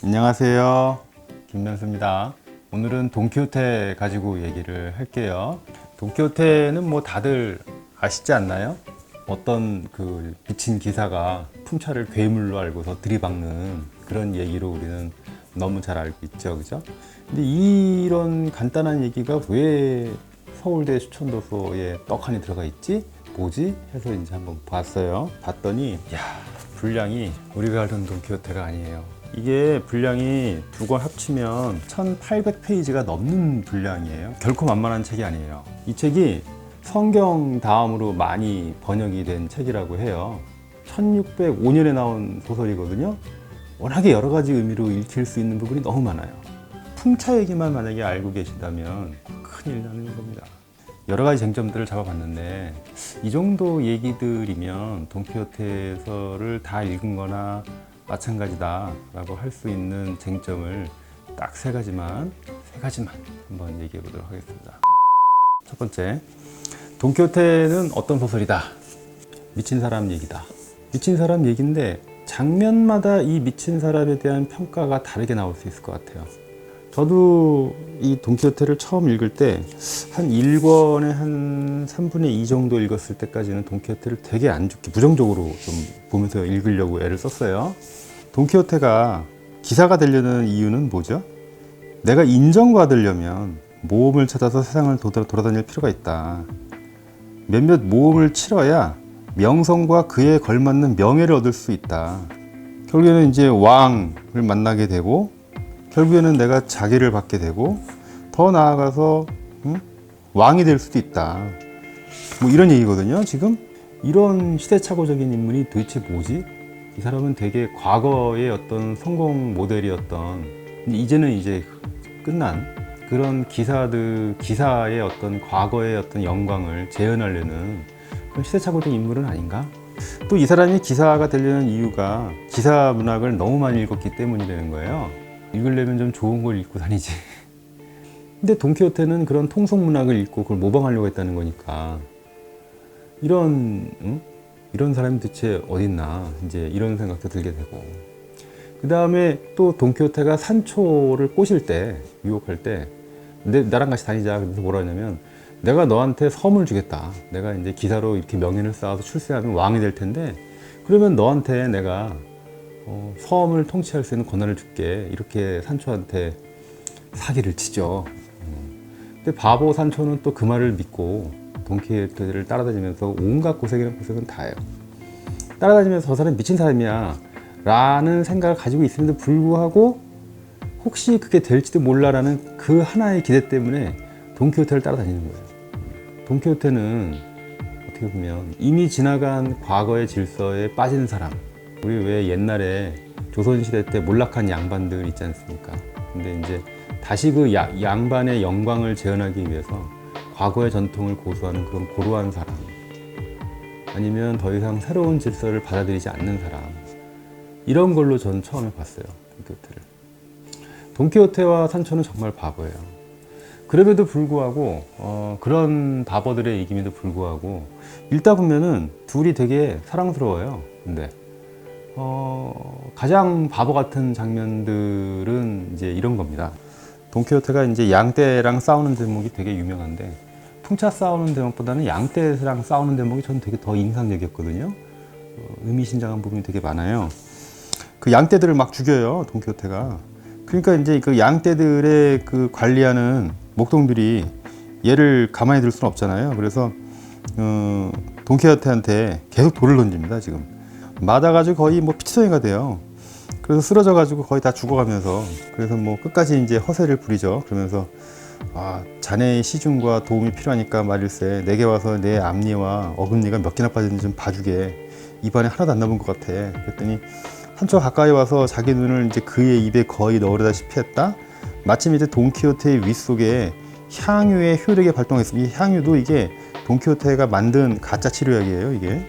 안녕하세요. 김명수입니다. 오늘은 돈키호테 가지고 얘기를 할게요. 돈키호테는 뭐 다들 아시지 않나요? 어떤 그 미친 기사가 품차를 괴물로 알고서 들이박는 그런 얘기로 우리는 너무 잘 알고 있죠. 그죠? 근데 이런 간단한 얘기가 왜 서울대 추천도서에 떡하니 들어가 있지? 뭐지? 해서 이제 한번 봤어요. 봤더니, 야 분량이 우리가 알던 돈키호테가 아니에요. 이게 분량이 두 권 합치면 1800페이지가 넘는 분량이에요. 결코 만만한 책이 아니에요. 이 책이 성경 다음으로 많이 번역이 된 책이라고 해요. 1605년에 나온 소설이거든요. 워낙에 여러 가지 의미로 읽힐 수 있는 부분이 너무 많아요. 풍차 얘기만 만약에 알고 계신다면 큰일 나는 겁니다. 여러 가지 쟁점들을 잡아봤는데 이 정도 얘기들이면 돈키호테서를 다 읽은 거나 마찬가지다라고 할 수 있는 쟁점을 딱 세 가지만 세 가지만 한번 얘기해 보도록 하겠습니다. 첫 번째, 돈키호테는 어떤 소설이다? 미친 사람 얘기다. 미친 사람 얘기인데 장면마다 이 미친 사람에 대한 평가가 다르게 나올 수 있을 것 같아요. 저도 이 돈키호테를 처음 읽을 때 한 1권에 한 3분의 2 정도 읽었을 때까지는 돈키호테를 되게 안 좋게 부정적으로 좀 보면서 읽으려고 애를 썼어요. 돈키호테가 기사가 되려는 이유는 뭐죠? 내가 인정받으려면 모험을 찾아서 세상을 돌아- 돌아다닐 필요가 있다. 몇몇 모험을 치러야 명성과 그에 걸맞는 명예를 얻을 수 있다. 결국에는 이제 왕을 만나게 되고 결국에는 내가 자기를 받게 되고 더 나아가서 응? 왕이 될 수도 있다. 뭐 이런 얘기거든요. 지금 이런 시대착오적인 인물이 도대체 뭐지? 이 사람은 되게 과거의 어떤 성공 모델이었던 이제는 이제 끝난 그런 기사들 기사의 어떤 과거의 어떤 영광을 재현하려는 그런 시대착오적인 인물은 아닌가? 또 이 사람이 기사가 되려는 이유가 기사 문학을 너무 많이 읽었기 때문이라는 거예요. 읽으려면 좀 좋은 걸 읽고 다니지. 근데 돈키호테는 그런 통속 문학을 읽고 그걸 모방하려고 했다는 거니까. 이런 응? 이런 사람이 대체 어딨나. 이제 이런 생각도 들게 되고. 그 다음에 또 돈키호테가 산초를 꼬실 때 유혹할 때 내, 나랑 같이 다니자. 그래서 뭐라 하냐면 내가 너한테 섬을 주겠다. 내가 이제 기사로 이렇게 명예를 쌓아서 출세하면 왕이 될 텐데 그러면 너한테 내가 어, 섬을 통치할 수 있는 권한을 줄게 이렇게 산초한테 사기를 치죠 음. 근데 바보 산초는 또 그 말을 믿고 돈키호테를 따라다니면서 온갖 고생이란 고생은 다 해요 따라다니면서 저 사람 미친 사람이야 라는 생각을 가지고 있음에도 불구하고 혹시 그게 될지도 몰라라는 그 하나의 기대 때문에 돈키호테를 따라다니는 거예요. 돈키호테는 어떻게 보면 이미 지나간 과거의 질서에 빠진 사람. 우리 왜 옛날에 조선시대 때 몰락한 양반들 있지 않습니까? 근데 이제 다시 그 야- 양반의 영광을 재현하기 위해서 과거의 전통을 고수하는 그런 고루한 사람. 아니면 더 이상 새로운 질서를 받아들이지 않는 사람. 이런 걸로 저는 처음에 봤어요. 돈키호테를. 돈키호테와 산초는 정말 바보예요. 그럼에도 불구하고 어, 그런 바보들의 이김에도 불구하고 읽다 보면은 둘이 되게 사랑스러워요. 근데 어, 가장 바보 같은 장면들은 이제 이런 겁니다. 돈키호테가 이제 양떼랑 싸우는 대목이 되게 유명한데 풍차 싸우는 대목보다는 양떼랑 싸우는 대목이 저는 되게 더 인상적이었거든요. 어, 의미심장한 부분이 되게 많아요. 그 양떼들을 막 죽여요 돈키호테가 그러니까 이제 그 양떼들의 그 관리하는 목동들이 얘를 가만히 둘 수는 없잖아요 그래서 어, 돈키호테한테 계속 돌을 던집니다 지금 맞아가지고 거의 뭐 피치성이가 돼요 그래서 쓰러져가지고 거의 다 죽어가면서 그래서 뭐 끝까지 이제 허세를 부리죠 그러면서 아 자네의 시중과 도움이 필요하니까 말일세 내게 와서 내 앞니와 어금니가 몇 개나 빠졌는지 좀 봐주게 입안에 하나도 안 남은 것 같아 그랬더니 산초 가까이 와서 자기 눈을 이제 그의 입에 거의 넣으려다시피 했다. 마침 이제 돈키호테의 윗속에 향유의 효력이 발동했습니다. 이 향유도 이게 돈키호테가 만든 가짜 치료약이에요. 이게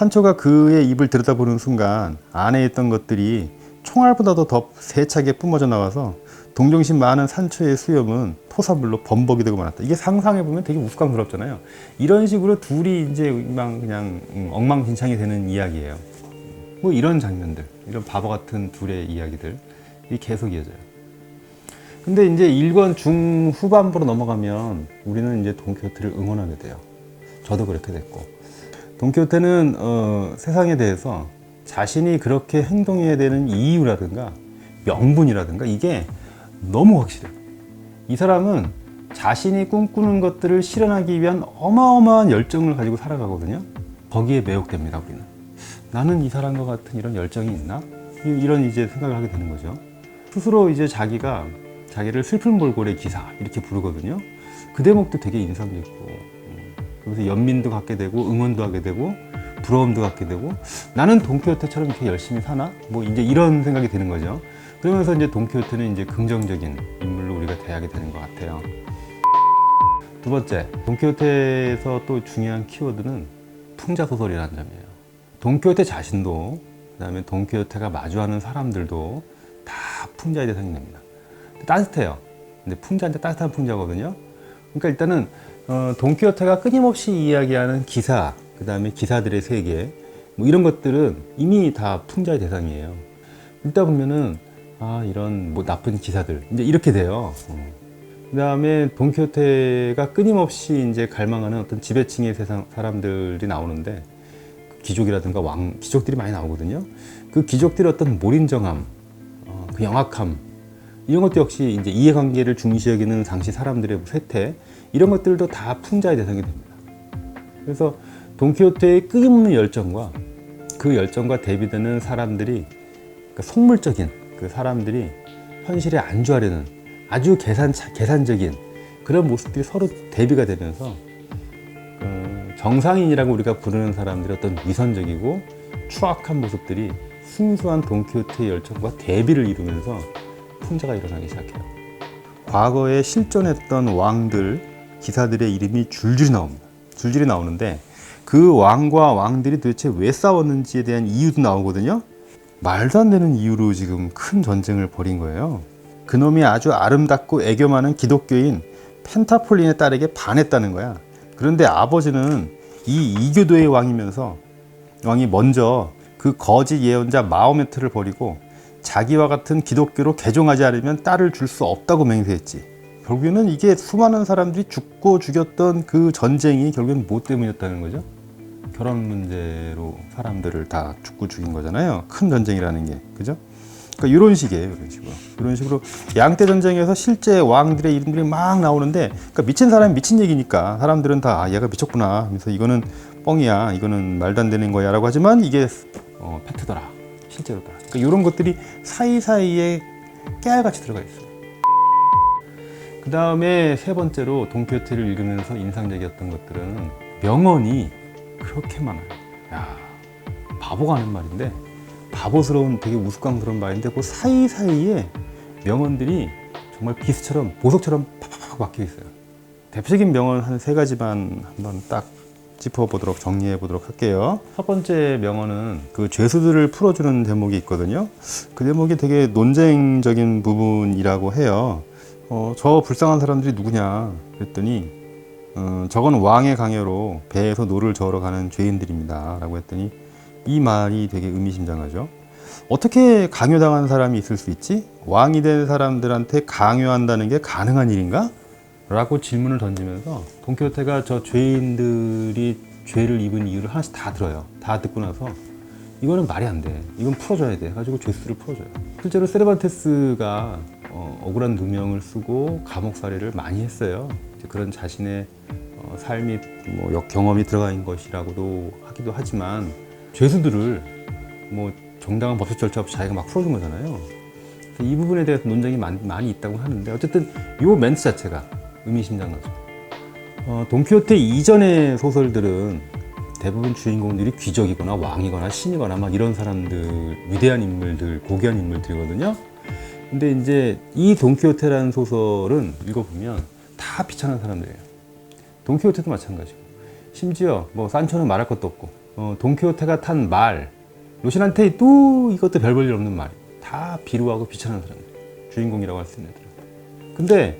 산초가 그의 입을 들여다보는 순간 안에 있던 것들이 총알보다도 더 세차게 뿜어져 나와서 동정심 많은 산초의 수염은 토사물로 범벅이 되고 말았다. 이게 상상해 보면 되게 우스꽝스럽잖아요. 이런 식으로 둘이 이제 막 그냥 음, 엉망진창이 되는 이야기예요. 뭐 이런 장면들, 이런 바보 같은 둘의 이야기들, 이 계속 이어져요. 근데 이제 1권 중후반부로 넘어가면 우리는 이제 돈키호테를 응원하게 돼요. 저도 그렇게 됐고. 돈키호테는 어, 세상에 대해서 자신이 그렇게 행동해야 되는 이유라든가 명분이라든가 이게 너무 확실해요. 이 사람은 자신이 꿈꾸는 것들을 실현하기 위한 어마어마한 열정을 가지고 살아가거든요. 거기에 매혹됩니다, 우리는. 나는 이 사람과 같은 이런 열정이 있나? 이- 이런 이제 생각을 하게 되는 거죠. 스스로 이제 자기가 자기를 슬픈 몰골의 기사 이렇게 부르거든요. 그 대목도 되게 인상 깊고 음, 그래서 연민도 갖게 되고 응원도 하게 되고 부러움도 갖게 되고 나는 돈키호테처럼 이렇게 열심히 사나? 뭐 이제 이런 생각이 드는 거죠. 그러면서 이제 돈키호테는 이제 긍정적인 인물로 우리가 대하게 되는 것 같아요. 두 번째, 돈키호테에서 또 중요한 키워드는 풍자 소설이라는 점이에요. 돈키호테 자신도 그다음에 돈키호테가 마주하는 사람들도 다 풍자의 대상이 됩니다. 따뜻해요. 근데 풍자인데 따뜻한 풍자거든요. 그러니까 일단은 어, 돈키호테가 끊임없이 이야기하는 기사, 그 다음에 기사들의 세계, 뭐 이런 것들은 이미 다 풍자의 대상이에요. 읽다 보면은 아 이런 뭐 나쁜 기사들 이제 이렇게 돼요. 어. 그 다음에 돈키호테가 끊임없이 이제 갈망하는 어떤 지배층의 세상 사람들이 나오는데 귀족이라든가 왕 귀족들이 많이 나오거든요. 그 귀족들의 어떤 몰인정함, 어, 그 영악함 이런 것도 역시 이제 이해관계를 중시 여기는 당시 사람들의 쇠퇴 이런 것들도 다 풍자의 대상이 됩니다. 그래서 돈키호테의 끊임없는 열정과 그 열정과 대비되는 사람들이 그 속물적인 그 사람들이 현실에 안주하려는 아주 계산 계산적인 그런 모습들이 서로 대비가 되면서 어, 정상인이라고 우리가 부르는 사람들의 어떤 위선적이고 추악한 모습들이 순수한 돈키호테의 열정과 대비를 이루면서 풍자가 일어나기 시작해요. 과거에 실존했던 왕들, 기사들의 이름이 줄줄이 나옵니다. 줄줄이 나오는데 그 왕과 왕들이 도대체 왜 싸웠는지에 대한 이유도 나오거든요. 말도 안 되는 이유로 지금 큰 전쟁을 벌인 거예요. 그놈이 아주 아름답고 애교 많은 기독교인 펜타폴린의 딸에게 반했다는 거야. 그런데 아버지는 이 이교도의 왕이면서 왕이 먼저 그 거짓 예언자 마호메트를 버리고 자기와 같은 기독교로 개종하지 않으면 딸을 줄 수 없다고 맹세했지. 결국에는 이게 수많은 사람들이 죽고 죽였던 그 전쟁이 결국엔 뭐 때문이었다는 거죠? 결혼 문제로 사람들을 다 죽고 죽인 거잖아요. 큰 전쟁이라는 게. 그죠? 그러니까 이런 식이에요. 이런 식으로. 이런 식으로 양떼 전쟁에서 실제 왕들의 이름들이 막 나오는데 그러니까 미친 사람이 미친 얘기니까 사람들은 다 아, 얘가 미쳤구나. 그래서 이거는 뻥이야. 이거는 말도 안 되는 거야라고 하지만 이게 어, 팩트더라. 실제로더라. 그러니까 이런 것들이 사이사이에 깨알같이 들어가 있어요. 그 다음에 세 번째로 돈키호테를 읽으면서 인상적이었던 것들은 명언이 그렇게 많아요. 야, 바보가 하는 말인데 바보스러운 되게 우스꽝스러운 말인데 그 사이사이에 명언들이 정말 비스처럼 보석처럼 팍팍팍 박혀 있어요. 대표적인 명언 한 세 가지만 한번 딱 짚어보도록 정리해 보도록 할게요. 첫 번째 명언은 그 죄수들을 풀어주는 대목이 있거든요. 그 대목이 되게 논쟁적인 부분이라고 해요. 어, 저 불쌍한 사람들이 누구냐 그랬더니 어, 저건 왕의 강요로 배에서 노를 저으러 가는 죄인들입니다. 라고 했더니 이 말이 되게 의미심장하죠. 어떻게 강요당한 사람이 있을 수 있지? 왕이 된 사람들한테 강요한다는 게 가능한 일인가? 라고 질문을 던지면서 돈키호테가 저 죄인들이 죄를 입은 이유를 하나씩 다 들어요. 다 듣고 나서 이거는 말이 안 돼. 이건 풀어줘야 돼. 가지고 죄수를 풀어줘요. 실제로 세르반테스가 어, 억울한 누명을 쓰고 감옥 살이를 많이 했어요. 그런 자신의 어, 삶이 뭐 역- 경험이 있는 것이라고도 하기도 하지만 죄수들을 뭐 정당한 법적 절차 없이 자기가 막 풀어준 거잖아요. 이 부분에 대해서 논쟁이 많, 많이 있다고 하는데 어쨌든 이 멘트 자체가 의미심장하죠. 어, 돈키호테 이전의 소설들은 대부분 주인공들이 귀족이거나 왕이거나 신이거나 막 이런 사람들 위대한 인물들 고귀한 인물들이거든요. 근데 이제 이 돈키호테라는 소설은 읽어보면 다 비천한 사람들이에요. 돈키호테도 마찬가지고. 심지어 뭐 산초는 말할 것도 없고 어, 돈키호테가 탄 말 로신한테 또 이것도 별 볼일 없는 말 다 비루하고 비천한 사람들 주인공이라고 할 수 있는 애들 근데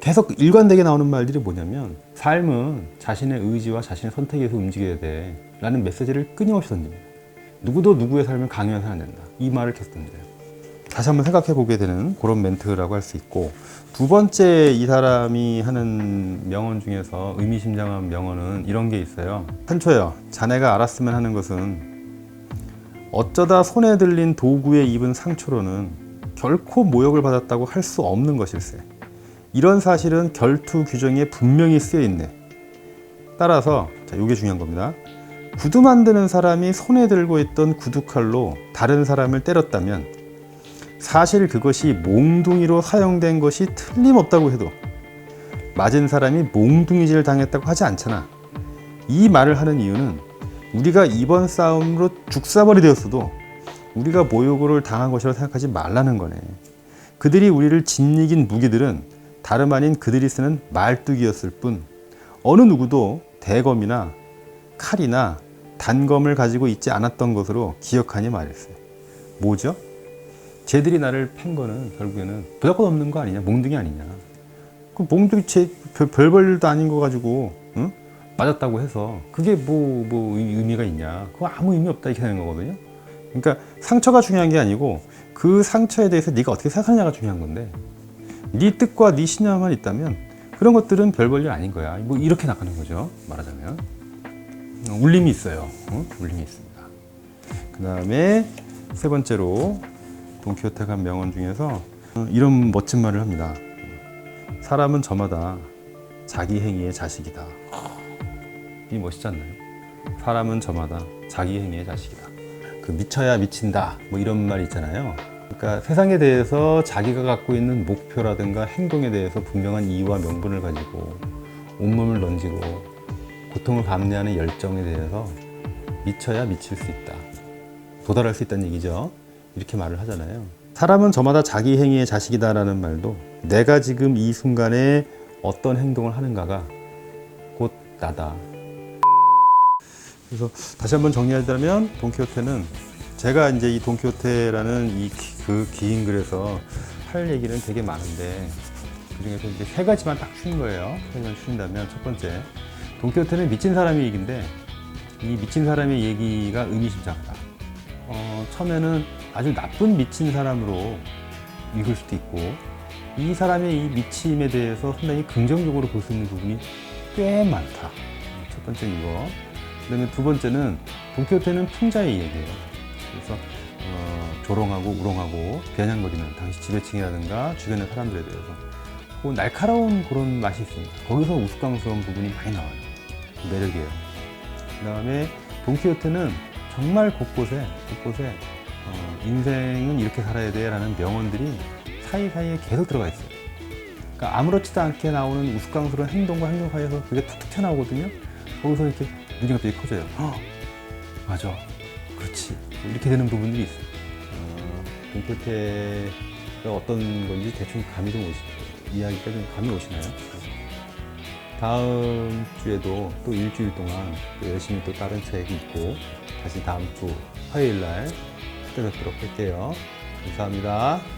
계속 일관되게 나오는 말들이 뭐냐면 삶은 자신의 의지와 자신의 선택에서 움직여야 돼 라는 메시지를 끊임없이 던집니다. 누구도 누구의 삶을 강요해서는 안 된다. 이 말을 계속 던져요 다시 한번 생각해 보게 되는 그런 멘트라고 할 수 있고 두 번째 이 사람이 하는 명언 중에서 의미심장한 명언은 이런 게 있어요. 한초여, 자네가 알았으면 하는 것은 어쩌다 손에 들린 도구에 입은 상처로는 결코 모욕을 받았다고 할 수 없는 것일세. 이런 사실은 결투 규정에 분명히 쓰여 있네. 따라서 자, 이게 중요한 겁니다. 구두 만드는 사람이 손에 들고 있던 구두칼로 다른 사람을 때렸다면 사실 그것이 몽둥이로 사용된 것이 틀림없다고 해도 맞은 사람이 몽둥이질 당했다고 하지 않잖아. 이 말을 하는 이유는 우리가 이번 싸움으로 죽사벌이 되었어도 우리가 모욕을 당한 것이라고 생각하지 말라는 거네. 그들이 우리를 짓이긴 무기들은 다름 아닌 그들이 쓰는 말뚝이었을 뿐 어느 누구도 대검이나 칼이나 단검을 가지고 있지 않았던 것으로 기억하니 말했어요. 뭐죠? 쟤들이 나를 팬 거는 결국에는 무조건 없는 거 아니냐? 몽둥이 아니냐? 그 몽둥이 쟤 별, 별 볼일도 아닌 거 가지고 응? 맞았다고 해서 그게 뭐, 뭐 의- 의미가 있냐? 그거 아무 의미 없다 이렇게 되는 거거든요. 그러니까 상처가 중요한 게 아니고 그 상처에 대해서 네가 어떻게 생각하느냐가 중요한 건데 네 뜻과 네 신념만 있다면 그런 것들은 별 볼일 아닌 거야. 뭐 이렇게 나가는 거죠. 말하자면 어, 울림이 있어요. 어? 울림이 있습니다. 그 다음에 세 번째로 돈키호테가 한 명언 중에서 어, 이런 멋진 말을 합니다. 사람은 저마다 자기 행위의 자식이다. 이 멋있지 않나요? 사람은 저마다 자기 행위의 자식이다. 그 미쳐야 미친다. 뭐 이런 말 있잖아요. 그러니까 세상에 대해서 자기가 갖고 있는 목표라든가 행동에 대해서 분명한 이유와 명분을 가지고 온몸을 던지고 고통을 감내하는 열정에 대해서 미쳐야 미칠 수 있다. 도달할 수 있다는 얘기죠. 이렇게 말을 하잖아요. 사람은 저마다 자기 행위의 자식이다라는 말도 내가 지금 이 순간에 어떤 행동을 하는가가 곧 나다. 그래서 다시 한번 정리하자면 돈키호테는 제가 이제 이 돈키호테라는 이 그 긴 글에서 할 얘기는 되게 많은데 그 중에서 이제 세 가지만 딱 추린 거예요. 세 가지만 추린다면 첫 번째 돈키호테는 미친 사람의 얘기인데 이 미친 사람의 얘기가 의미심장하다. 어, 처음에는 아주 나쁜 미친 사람으로 읽을 수도 있고 이 사람의 이 미침에 대해서 상당히 긍정적으로 볼 수 있는 부분이 꽤 많다. 첫 번째는 이거. 그다음에 두 번째는 돈키호테는 풍자의 얘기예요. 그래서 어, 조롱하고 우롱하고 비아냥거리는 당시 지배층이라든가 주변의 사람들에 대해서 그 날카로운 그런 맛이 있습니다. 거기서 우스꽝스러운 부분이 많이 나와요. 그 매력이에요. 그다음에 돈키호테는 정말 곳곳에 곳곳에 어, 인생은 이렇게 살아야 돼라는 명언들이 사이사이에 계속 들어가 있어요. 그러니까 아무렇지도 않게 나오는 우스꽝스러운 행동과 행동 사이에서 그게 툭툭 튀어나오거든요. 거기서 이렇게 눈이 갑자기 커져요. 어, 맞아. 그렇지. 이렇게 되는 부분들이 있어요. 어, 돈키호테가 어떤 건지 대충 감이 좀 오시, 이야기가 좀 감이 오시나요? 다음 주에도 또 일주일 동안 또 열심히 또 다른 책이 있고 다시 다음 주 화요일 날 찾아뵙도록 할게요. 감사합니다.